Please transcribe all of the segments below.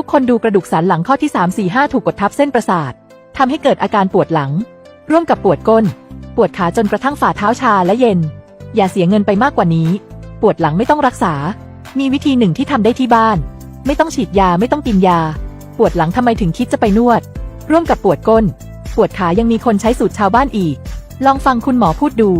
ทุกคนดูกระดูกสันหลังข้อที่ 3 4 5 ถูกกดทับเส้นประสาททำให้เกิดอาการปวดหลัง ร่วมกับปวดก้น ปวดขาจนกระทั่งฝ่าเท้าชาและเย็น อย่าเสียเงินไปมากกว่านี้ ปวดหลังไม่ต้องรักษา มีวิธีหนึ่งที่ทำได้ที่บ้าน ไม่ต้องฉีดยาไม่ต้องกินยา ปวดหลังทำไมถึงคิดจะไปนวด ร่วมกับปวดก้น ปวดขายังมีคนใช้สูตรชาวบ้านอีก ลองฟังคุณหมอพูดดู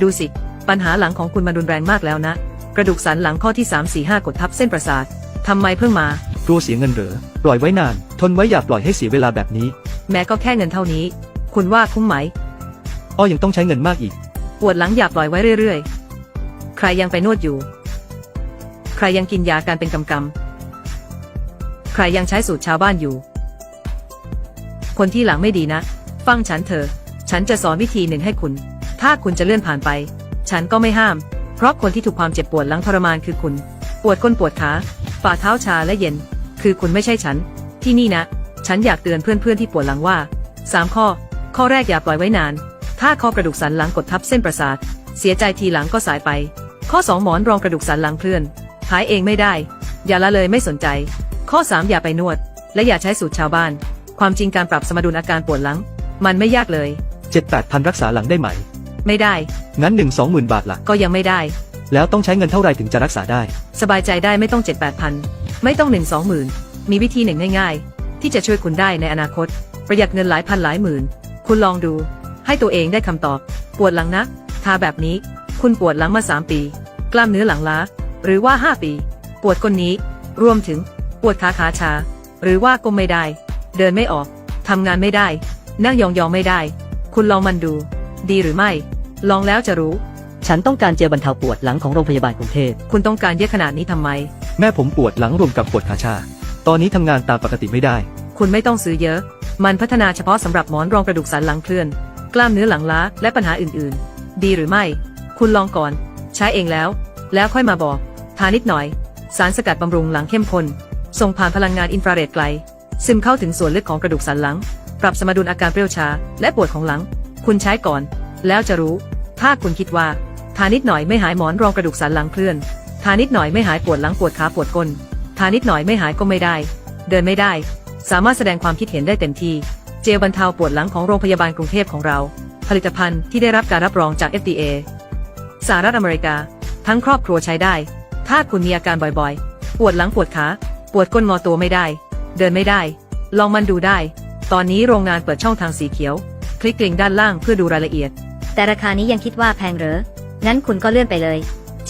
ดูสิ ปัญหาหลังของคุณมันรุนแรงมากแล้วนะ กระดูกสันหลังข้อที่ 3 4 5 กดทับเส้นประสาททำไมเพิ่งมา กลัวเสียเงินเหรอ ปล่อยไว้นาน ทนไว้อย่าปล่อยให้เสียเวลาแบบนี้ แม้ก็แค่เงินเท่านี้ คุณว่าคุ้มไหม อ้อยังต้องใช้เงินมากอีก ปวดหลังอย่าปล่อยไว้เรื่อยๆ ใครยังไปนวดอยู่ ใครยังกินยาการเป็นกำกำๆใครยังใช้สูตรชาวบ้านอยู่ คนที่หลังไม่ดีนะ ฟังฉันเถอะ ฉันจะสอนวิธีหนึ่งให้คุณ ถ้าคุณจะเลื่อนผ่านไป ฉันก็ไม่ห้าม เพราะคนที่ถูกความเจ็บปวดหลังทรมานคือคุณ ปวดก้นปวดขาฝ่าเท้าชาและเย็น คือคุณไม่ใช่ฉัน ที่นี่นะ ฉันอยากเตือนเพื่อนๆที่ปวดหลังว่า 3 ข้อ ข้อแรกอย่าปล่อยไว้นาน ถ้าข้อกระดูกสันหลังกดทับเส้นประสาท เสียใจทีหลังก็สายไป ข้อ 2 หมอนรองกระดูกสันหลังเคลื่อน หายเองไม่ได้ อย่าละเลยไม่สนใจ ข้อ 3 อย่าไปนวด และอย่าใช้สูตรชาวบ้าน ความจริงการปรับสมดุลอาการปวดหลัง มันไม่ยากเลย7 8พันรักษาหลังได้ไหม ไม่ได้ งั้น1 2หมื่นบาทละก็ยังไม่ได้ แล้วต้องใช้เงินเท่าไหร่ถึงจะรักษาได้ สบายใจได้ไม่ต้องเจ็ดแปดพัน ไม่ต้องหนึ่งสองหมื่นมีวิธีหนึ่งง่าย ๆ ที่จะช่วยคุณได้ในอนาคต ประหยัดเงินหลายพันหลายหมื่น คุณลองดู ให้ตัวเองได้คำตอบ ปวดหลังนะทาแบบนี้ คุณปวดหลังมา 3 ปี กล้ามเนื้อหลังล้า หรือว่า 5 ปี ปวดก้นนี้ รวมถึง ปวดขาขาชา หรือว่าก้มไม่ได้ เดินไม่ออกทำงานไม่ได้ นั่งยองๆไม่ได้ คุณลองมันดู ดีหรือไม่ ลองแล้วจะรู้ ฉันต้องการเจลบรรเทาปวดหลังของโรงพยาบาลกรุงเทพ คุณต้องการเยอะขนาดนี้ทำไม แม่ผมปวดหลังรวมกับปวดขาชา ตอนนี้ทำงานตามปกติไม่ได้ คุณไม่ต้องซื้อเยอะ มันพัฒนาเฉพาะสำหรับหมอนรองกระดูกสันหลังเคลื่อน กล้ามเนื้อหลังล้าและปัญหาอื่นๆ ดีหรือไม่ คุณลองก่อน ใช้เองแล้ว แล้วค่อยมาบอก ทานิดหน่อย สารสกัดบำรุงหลังเข้มข้น ส่งผ่านพลังงานอินฟราเรดไกล ซึมเข้าถึงส่วนลึกของกระดูกสันหลัง ปรับสมดุลอาการเปรี้ยวชา และปวดของหลัง คุณใช้ก่อน แล้วจะรู้ ถ้าคุณคิดว่า ทานิดหน่อยไม่หายหมอนรองกระดูกสันหลังเคลื่อนานิดหน่อยไม่หายปวดหลังปวดขาปวดก้นทานิดหน่อยไม่หายก็ไม่ได้ เดินไม่ได้ สามารถแสดงความคิดเห็นได้เต็มที่ เจลบรรเทาปวดหลังของโรงพยาบาลกรุงเทพของเรา ผลิตภัณฑ์ที่ได้รับการรับรองจาก FDA สหรัฐอเมริกา ทั้งครอบครัวใช้ได้ ถ้าคุณมีอาการบ่อยๆ ปวดหลังปวดขา ปวดก้นงอตัวไม่ได้ เดินไม่ได้ ลองมันดูได้ ตอนนี้โรงงานเปิดช่องทางสีเขียว คลิกลิงก์ด้านล่างเพื่อดูรายละเอียด แต่ราคานี้ยังคิดว่าแพงเหรอ งั้นคุณก็เลื่อนไปเลย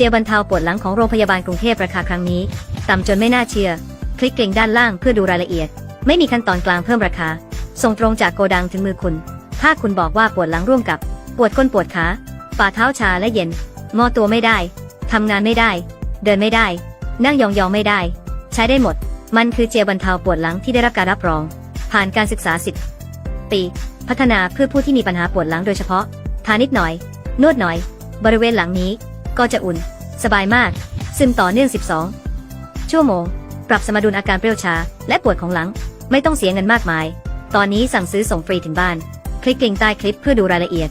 เจลบรรเทาปวดหลังของโรงพยาบาลกรุงเทพราคาครั้งนี้ ต่ำจนไม่น่าเชื่อ คลิกกลิงด้านล่างเพื่อดูรายละเอียด ไม่มีขั้นตอนกลางเพิ่มราคา ส่งตรงจากโกดังถึงมือคุณ ถ้าคุณบอกว่าปวดหลังร่วมกับ ปวดก้นปวดขาฝ่าเท้าชาและเย็น งอตัวไม่ได้ ทำงานไม่ได้ เดินไม่ได้ นั่งยองๆไม่ได้ ใช้ได้หมด มันคือเจลบรรเทาปวดหลังที่ได้รับการรับรอง ผ่านการศึกษา10ปี พัฒนาเพื่อผู้ที่มีปัญหาปวดหลังโดยเฉพาะ ทานิดหน่อย นวดหน่อย บริเวณหลังนี้ ก็จะอุ่น สบายมาก ซึมต่อเนื่อง 12 ชั่วโมง ปรับสมดุลอาการเปรี้ยวชา และปวดของหลัง ไม่ต้องเสียเงินมากมาย ตอนนี้สั่งซื้อส่งฟรีถึงบ้าน คลิกลิงก์ใต้คลิปเพื่อดูรายละเอียด